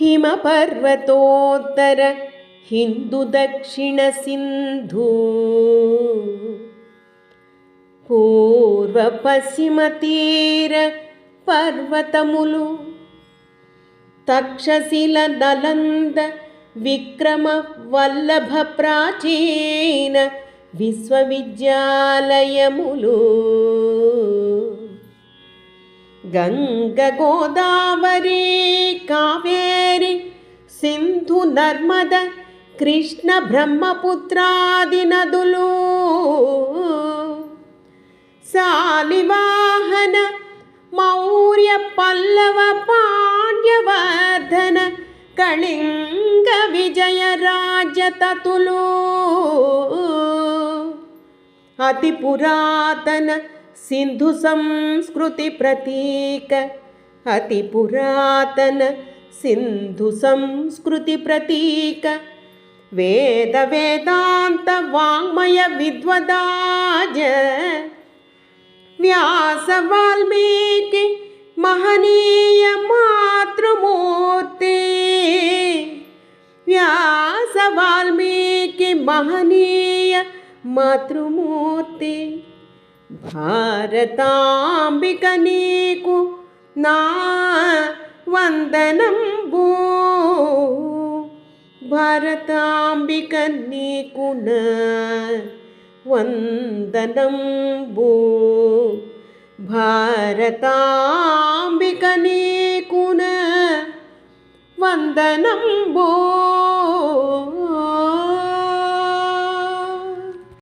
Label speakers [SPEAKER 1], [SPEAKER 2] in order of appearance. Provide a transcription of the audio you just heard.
[SPEAKER 1] हिमपर्वतोत्तर हिन्दुदक्षिणसिन्धु। पूर्वपश्चिमतीर पर्वतमुलु तक्षशिलनलन्द विक्रमवल्लभप्राचीन विश्वविद्यालयमुलू। గోదావరి కావేరి సింధు నర్మద కృష్ణ బ్రహ్మపుత్రాది నదులు. శాలివాహన మౌర్య పల్లవ పాండ్యవర్ధన కళింగ విజయ రాజతతులు అతి పురాతన सिंधु संस्कृति प्रतीक, अति पुरातन सिंधु संस्कृति सिन्धुसंस्कृतिप्रतीक अतिपुरातन सिन्धुसंस्कृतिप्रतीक वेदवेदान्तवाङ्मयविद्वदाज व्यासवाल्मीकि महनीयमातृमूर्ते व्यासवाल्मीकि महनीय मातृमूर्ते। భారతాంబిక నీకు నా వందనంబు భారతాంబిక నీకు నా వందనంబు భారతాంబిక నీకున వందనంబో